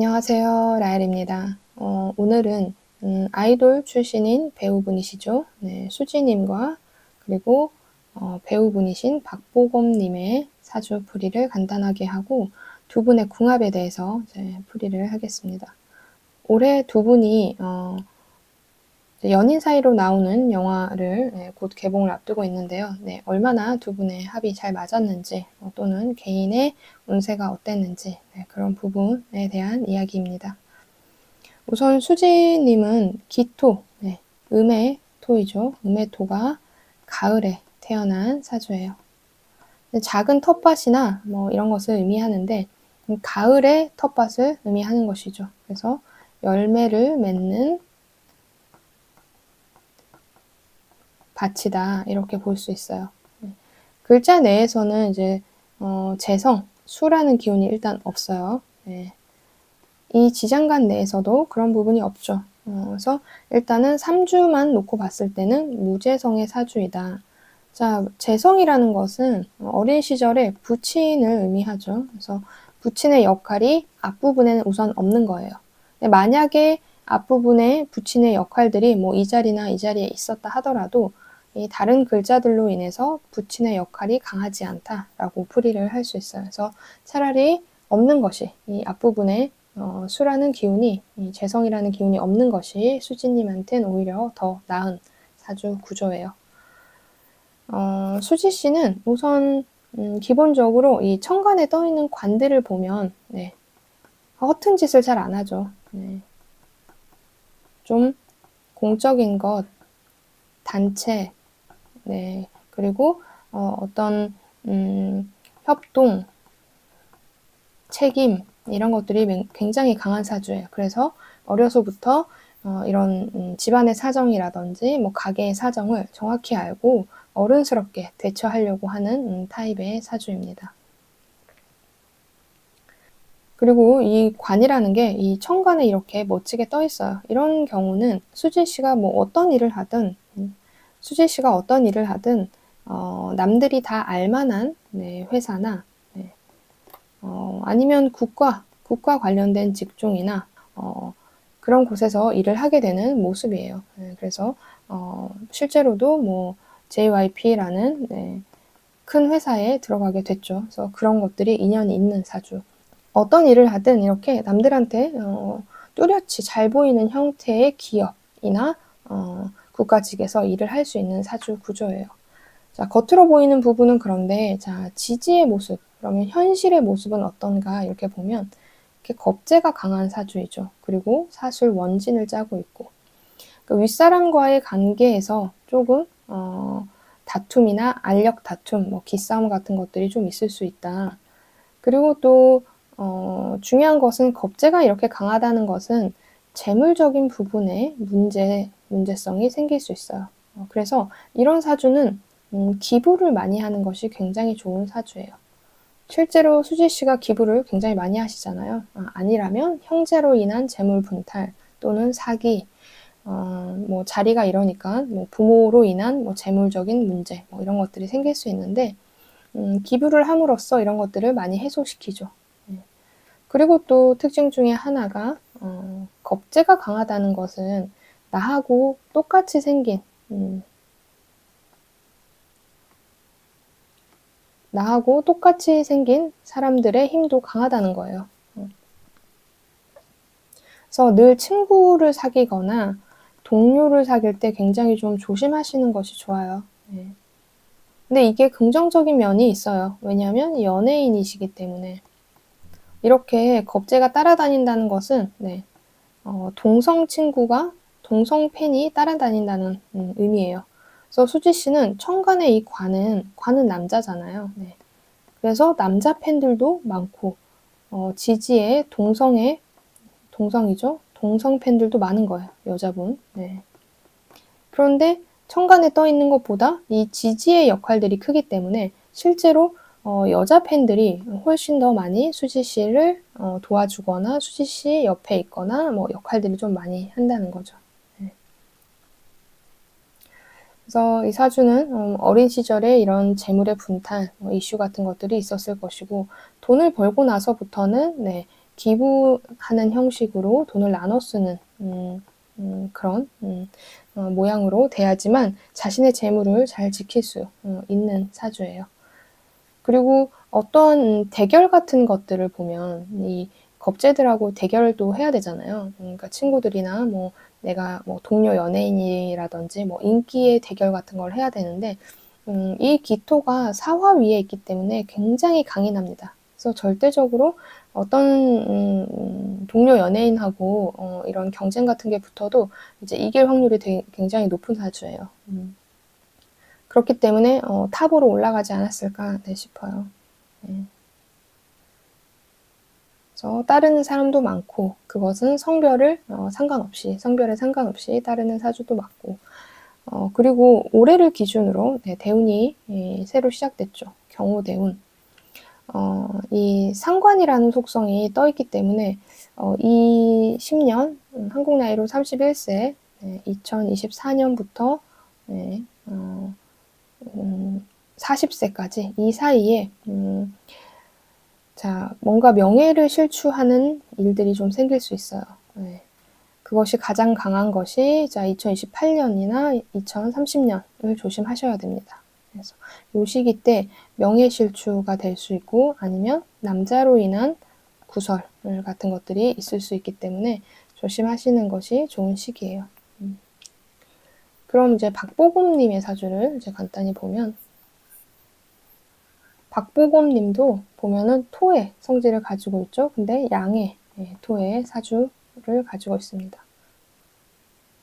안녕하세요. 라엘입니다. 어, 오늘은 음, 아이돌 출신인 배우분이시죠. 네, 수지님과 그리고 어, 배우분이신 박보검님의 사주 풀이를 간단하게 하고 두 분의 궁합에 대해서 풀이를 하겠습니다. 올해 두 분이 어, 연인 사이로 나오는 영화를 네, 곧 개봉을 앞두고 있는데요. 네, 얼마나 두 분의 합이 잘 맞았는지 어, 또는 개인의 운세가 어땠는지 네, 그런 부분에 대한 이야기입니다. 우선 수지님은 기토, 네, 음의 토이죠. 음의 토가 가을에 태어난 사주예요. 작은 텃밭이나 뭐 이런 것을 의미하는데 가을의 텃밭을 의미하는 것이죠. 그래서 열매를 맺는 밭이다 이렇게 볼 수 있어요. 네. 글자 내에서는 이제 어, 재성, 수라는 기운이 일단 없어요. 네. 이 지장간 내에서도 그런 부분이 없죠. 어, 그래서 일단은 3주만 놓고 봤을 때는 무재성의 사주이다. 자, 재성이라는 것은 어린 시절에 부친을 의미하죠. 그래서 부친의 역할이 앞부분에는 우선 없는 거예요. 만약에 앞부분에 부친의 역할들이 뭐 이 자리나 이 자리에 있었다 하더라도 이 다른 글자들로 인해서 부친의 역할이 강하지 않다라고 풀이를 할 수 있어요. 그래서 차라리 없는 것이 이 앞부분에 어, 수라는 기운이 이 재성이라는 기운이 없는 것이 수지님한테는 오히려 더 나은 사주 구조예요. 어, 수지 씨는 우선 음, 기본적으로 이 천간에 떠 있는 관들을 보면 네, 허튼 짓을 잘 안 하죠. 네. 좀 공적인 것, 단체, 네. 그리고 어, 어떤 음, 협동, 책임 이런 것들이 굉장히 강한 사주예요. 그래서 어려서부터 어, 이런 음, 집안의 사정이라든지 뭐 가게의 사정을 정확히 알고 어른스럽게 대처하려고 하는 음, 타입의 사주입니다. 그리고 이 관이라는 게 이 천간에 이렇게 멋지게 떠 있어요. 이런 경우는 수지 씨가 뭐 어떤 일을 하든 음, 수지 씨가 어떤 일을 하든 어, 남들이 다 알만한 네, 회사나 네, 어, 아니면 국가 국가 관련된 직종이나 어, 그런 곳에서 일을 하게 되는 모습이에요. 네, 그래서 어, 실제로도 뭐 JYP라는 네, 큰 회사에 들어가게 됐죠. 그래서 그런 것들이 인연이 있는 사주. 어떤 일을 하든 이렇게 남들한테 어, 뚜렷이 잘 보이는 형태의 기업이나 어, 국가직에서 일을 할 수 있는 사주 구조예요. 자, 겉으로 보이는 부분은 그런데, 자, 지지의 모습, 그러면 현실의 모습은 어떤가, 이렇게 보면, 이렇게 겁재가 강한 사주이죠. 그리고 사술 원진을 짜고 있고, 그 윗사람과의 관계에서 조금, 어, 다툼이나 알력 다툼, 뭐, 기싸움 같은 것들이 좀 있을 수 있다. 그리고 또, 어, 중요한 것은 겁재가 이렇게 강하다는 것은 재물적인 부분에 문제, 문제성이 생길 수 있어요. 어, 그래서 이런 사주는 음, 기부를 많이 하는 것이 굉장히 좋은 사주예요. 실제로 수지 씨가 기부를 굉장히 많이 하시잖아요. 아, 니라면 형제로 인한 재물 분탈 또는 사기, 어, 뭐 자리가 이러니까 뭐 부모로 인한 뭐 재물적인 문제 뭐 이런 것들이 생길 수 있는데 음, 기부를 함으로써 이런 것들을 많이 해소시키죠. 네. 그리고 또 특징 중에 하나가 어, 겁재가 강하다는 것은 나하고 똑같이 생긴 음, 나하고 똑같이 생긴 사람들의 힘도 강하다는 거예요. 음. 그래서 늘 친구를 사귀거나 동료를 사귈 때 굉장히 좀 조심하시는 것이 좋아요. 네. 근데 이게 긍정적인 면이 있어요. 왜냐하면 연예인이시기 때문에. 이렇게 겁재가 따라다닌다는 것은 네, 어, 동성 친구가 동성 팬이 따라다닌다는 음, 의미예요. 그래서 수지 씨는 천간의 이 관은 관은 남자잖아요. 네. 그래서 남자 팬들도 많고 어, 지지의 동성의 동성이죠. 동성 팬들도 많은 거예요. 여자분. 네. 그런데 천간에 떠 있는 것보다 이 지지의 역할들이 크기 때문에 실제로 어, 여자 팬들이 훨씬 더 많이 수지 씨를 어, 도와주거나 수지 씨 옆에 있거나 뭐 역할들을 좀 많이 한다는 거죠. 그래서 이 사주는 음, 어린 시절에 이런 재물의 분탈, 뭐 이슈 같은 것들이 있었을 것이고 돈을 벌고 나서부터는 네, 기부하는 형식으로 돈을 나눠 쓰는 음, 음, 그런 음, 어, 모양으로 돼야지만 자신의 재물을 잘 지킬 수 어, 있는 사주예요. 그리고 어떤 대결 같은 것들을 보면 이 겁재들하고 대결도 해야 되잖아요. 그러니까 친구들이나 뭐 내가 뭐 동료 연예인이라든지 뭐 인기의 대결 같은 걸 해야 되는데 음, 이 기토가 사화 위에 있기 때문에 굉장히 강인합니다. 그래서 절대적으로 어떤 음, 동료 연예인하고 어, 이런 경쟁 같은 게 붙어도 이제 이길 확률이 되게, 굉장히 높은 사주예요. 음. 그렇기 때문에 어, 탑으로 올라가지 않았을까 네, 싶어요. 네. 그래서 따르는 사람도 많고 그것은 성별을 어, 상관없이 성별에 상관없이 따르는 사주도 많고 어, 그리고 올해를 기준으로 네, 대운이 예, 새로 시작됐죠. 경호 대운. 어, 이 상관이라는 속성이 떠있기 때문에 어, 이 10년 음, 한국 나이로 31세 네, 2024년부터 네, 어, 음, 40세까지 이 사이에 음, 자 뭔가 명예를 실추하는 일들이 좀 생길 수 있어요. 네. 그것이 가장 강한 것이 자 2028년이나 2030년을 조심하셔야 됩니다. 그래서 요 시기 때 명예 실추가 될 수 있고 아니면 남자로 인한 구설 같은 것들이 있을 수 있기 때문에 조심하시는 것이 좋은 시기예요. 음. 그럼 이제 박보검님의 사주를 이제 간단히 보면 박보검 님도 보면은 토의 성질을 가지고 있죠. 근데 양의 예, 토의 사주를 가지고 있습니다.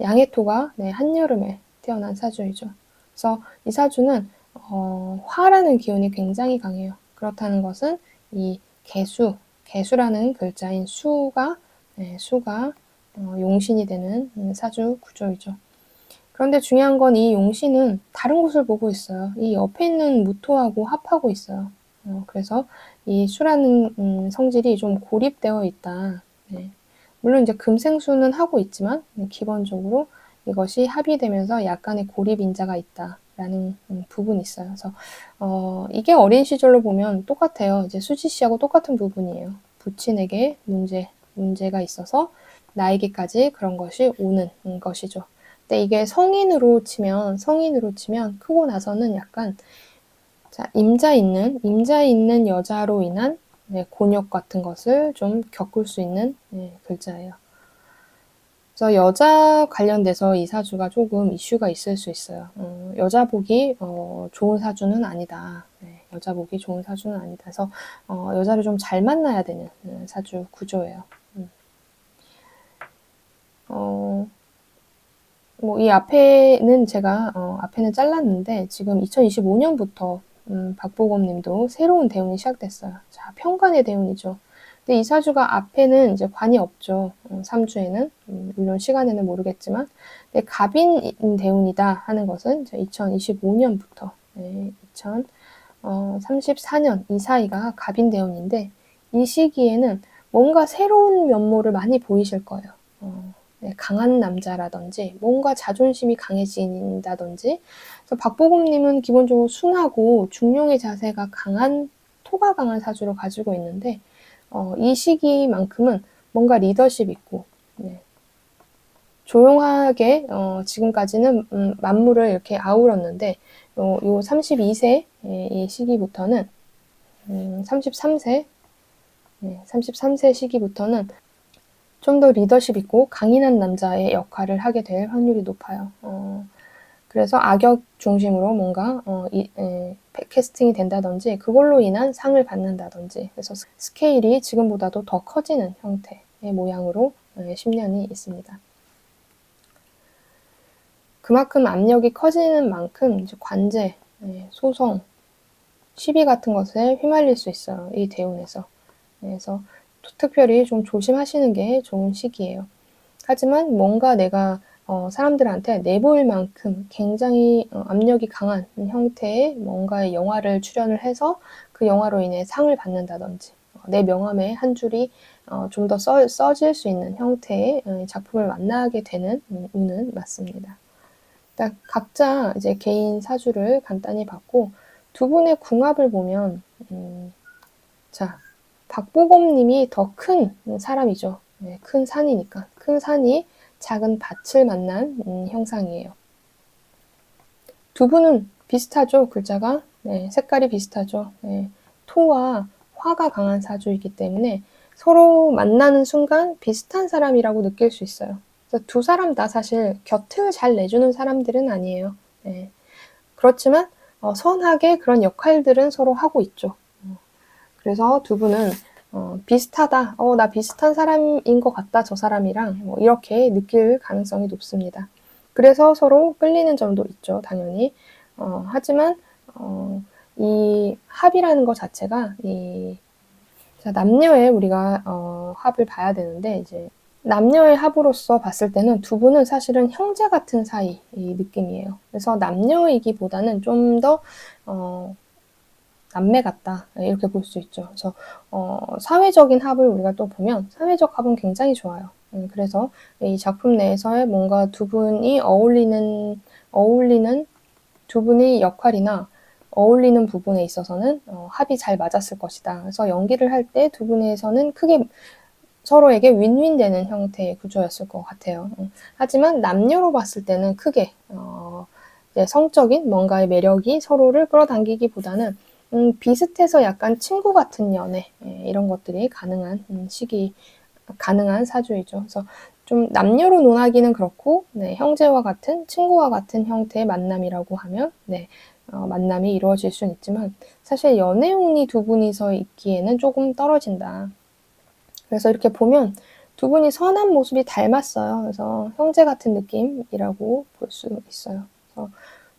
양의 토가 네, 한여름에 태어난 사주이죠. 그래서 이 사주는 어, 화라는 기운이 굉장히 강해요. 그렇다는 것은 이 개수, 개수라는 글자인 수가 네, 수가 어, 용신이 되는 사주 구조이죠. 그런데 중요한 건 이 용신은 다른 곳을 보고 있어요. 이 옆에 있는 무토하고 합하고 있어요. 어, 그래서 이 수라는 음, 성질이 좀 고립되어 있다. 네. 물론 이제 금생수는 하고 있지만 기본적으로 이것이 합의되면서 약간의 고립 인자가 있다라는 음, 부분이 있어요. 그래서 어, 이게 어린 시절로 보면 똑같아요. 이제 수지 씨하고 똑같은 부분이에요. 부친에게 문제 문제가 있어서 나에게까지 그런 것이 오는 음, 것이죠. 근데 이게 성인으로 치면 성인으로 치면 크고 나서는 약간 자, 임자 있는 임자 있는 여자로 인한 네, 곤욕 같은 것을 좀 겪을 수 있는 네, 글자예요. 그래서 여자 관련돼서 이 사주가 조금 이슈가 있을 수 있어요. 어, 여자 보기 어, 좋은 사주는 아니다. 네, 여자 보기 좋은 사주는 아니다. 그래서 어, 여자를 좀 잘 만나야 되는 네, 사주 구조예요. 음. 어, 뭐 이 앞에는 제가 어, 앞에는 잘랐는데 지금 2025년부터 음, 박보검 님도 새로운 대운이 시작됐어요. 자, 평관의 대운이죠. 근데 이 사주가 앞에는 이제 관이 없죠. 어, 3주에는 음, 물론 시간에는 모르겠지만 근데 갑인 대운이다 하는 것은 2025년부터 네, 2034년 이 사이가 갑인 대운인데 이 시기에는 뭔가 새로운 면모를 많이 보이실 거예요. 어, 네, 강한 남자라든지 뭔가 자존심이 강해진다든지. 박보검님은 기본적으로 순하고 중용의 자세가 강한 토가 강한 사주를 가지고 있는데 어, 이 시기만큼은 뭔가 리더십 있고 네, 조용하게 어, 지금까지는 음, 만물을 이렇게 아울었는데 요, 요 32세 이 시기부터는 음, 33세 네, 33세 시기부터는 좀 더 리더십 있고 강인한 남자의 역할을 하게 될 확률이 높아요. 어, 그래서 악역 중심으로 뭔가 어, 이, 에, 캐스팅이 된다든지 그걸로 인한 상을 받는다든지 그래서 스케일이 지금보다도 더 커지는 형태의 모양으로 에, 10년이 있습니다. 그만큼 압력이 커지는 만큼 관제, 에, 소송, 시비 같은 것에 휘말릴 수 있어요. 이 대운에서. 그래서 특별히 좀 조심하시는 게 좋은 시기예요. 하지만 뭔가 내가 어, 사람들한테 내보일 만큼 굉장히 어, 압력이 강한 형태의 뭔가의 영화를 출연을 해서 그 영화로 인해 상을 받는다든지 어, 내 명함에 한 줄이 어, 좀더 써질 수 있는 형태의 어, 작품을 만나게 되는 음, 운은 맞습니다. 일단 각자 이제 개인 사주를 간단히 봤고 두 분의 궁합을 보면 음, 자 박보검님이 더 큰 사람이죠. 네, 큰 산이니까. 큰 산이 작은 밭을 만난 음, 형상이에요. 두 분은 비슷하죠, 글자가. 네, 색깔이 비슷하죠. 네, 토와 화가 강한 사주이기 때문에 서로 만나는 순간 비슷한 사람이라고 느낄 수 있어요. 두 사람 다 사실 곁을 잘 내주는 사람들은 아니에요. 네. 그렇지만 어, 선하게 그런 역할들은 서로 하고 있죠. 어, 그래서 두 분은 어, 비슷하다. 어, 나 비슷한 사람인 것 같다. 저 사람이랑 뭐 이렇게 느낄 가능성이 높습니다. 그래서 서로 끌리는 점도 있죠. 당연히. 어, 하지만 어, 이 합이라는 것 자체가 이 자, 남녀의 우리가 어, 합을 봐야 되는데 이제 남녀의 합으로서 봤을 때는 두 분은 사실은 형제 같은 사이 이 느낌이에요. 그래서 남녀이기보다는 좀더 어, 남매 같다 이렇게 볼 수 있죠. 그래서 어, 사회적인 합을 우리가 또 보면 사회적 합은 굉장히 좋아요. 음, 그래서 이 작품 내에서의 뭔가 두 분이 어울리는 어울리는 두 분의 역할이나 어울리는 부분에 있어서는 어, 합이 잘 맞았을 것이다. 그래서 연기를 할 때 두 분에서는 크게 서로에게 윈윈 되는 형태의 구조였을 것 같아요. 음, 하지만 남녀로 봤을 때는 크게 어, 성적인 뭔가의 매력이 서로를 끌어당기기보다는 음, 비슷해서 약간 친구 같은 연애 예, 이런 것들이 가능한 음, 시기 가능한 사주이죠. 그래서 좀 남녀로 논하기는 그렇고 네, 형제와 같은 친구와 같은 형태의 만남이라고 하면 네, 어, 만남이 이루어질 수는 있지만 사실 연애운이 두 분이서 있기에는 조금 떨어진다. 그래서 이렇게 보면 두 분이 선한 모습이 닮았어요. 그래서 형제 같은 느낌이라고 볼 수 있어요.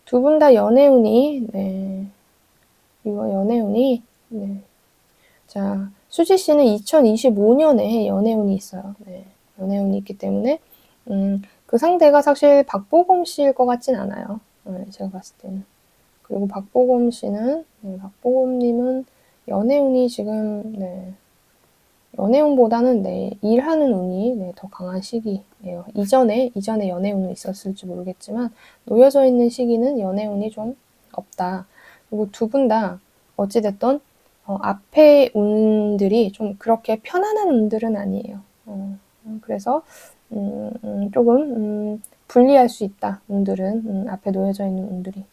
두분 다 연애운이 네, 이거 연애운이 네. 자 수지 씨는 2025년에 연애운이 있어요. 네, 연애운이 있기 때문에 음, 그 상대가 사실 박보검 씨일 것 같진 않아요. 네, 제가 봤을 때는. 그리고 박보검 씨는 네, 박보검님은 연애운이 지금 네, 연애운보다는 네, 일하는 운이 네, 더 강한 시기예요. 이전에 이전에 연애운이 있었을지 모르겠지만 놓여져 있는 시기는 연애운이 좀 없다. 그리고 두 분 다 어찌됐던 어, 앞에 운들이 좀 그렇게 편안한 운들은 아니에요. 어, 그래서 음, 음, 조금 음, 불리할 수 있다. 운들은 음, 앞에 놓여져 있는 운들이.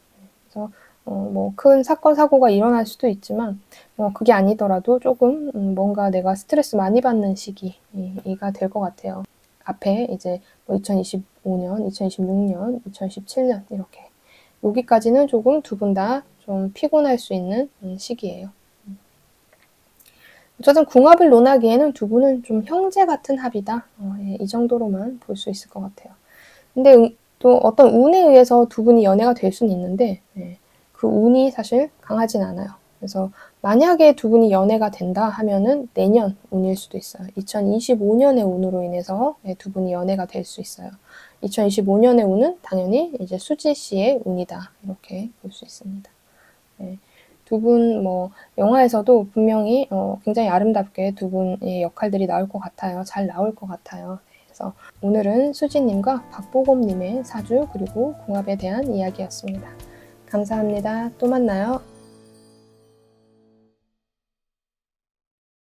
그래서 어, 뭐큰 사건 사고가 일어날 수도 있지만 어, 그게 아니더라도 조금 음, 뭔가 내가 스트레스 많이 받는 시기가 될 것 같아요. 앞에 이제 뭐 2025년, 2026년, 2017년 이렇게 여기까지는 조금 두 분 다 좀 피곤할 수 있는 음, 시기예요. 어쨌든 궁합을 논하기에는 두 분은 좀 형제 같은 합이다. 어, 예, 이 정도로만 볼 수 있을 것 같아요. 근데 음, 또 어떤 운에 의해서 두 분이 연애가 될 수는 있는데 예, 그 운이 사실 강하진 않아요. 그래서 만약에 두 분이 연애가 된다 하면은 내년 운일 수도 있어요. 2025년의 운으로 인해서 예, 두 분이 연애가 될 수 있어요. 2025년의 운은 당연히 이제 수지 씨의 운이다. 이렇게 볼 수 있습니다. 네. 두분 뭐 영화에서도 분명히 어, 굉장히 아름답게 두 분의 역할들이 나올 것 같아요. 잘 나올 것 같아요. 네, 그래서 오늘은 수지님과 박보검님의 사주 그리고 궁합에 대한 이야기였습니다. 감사합니다. 또 만나요.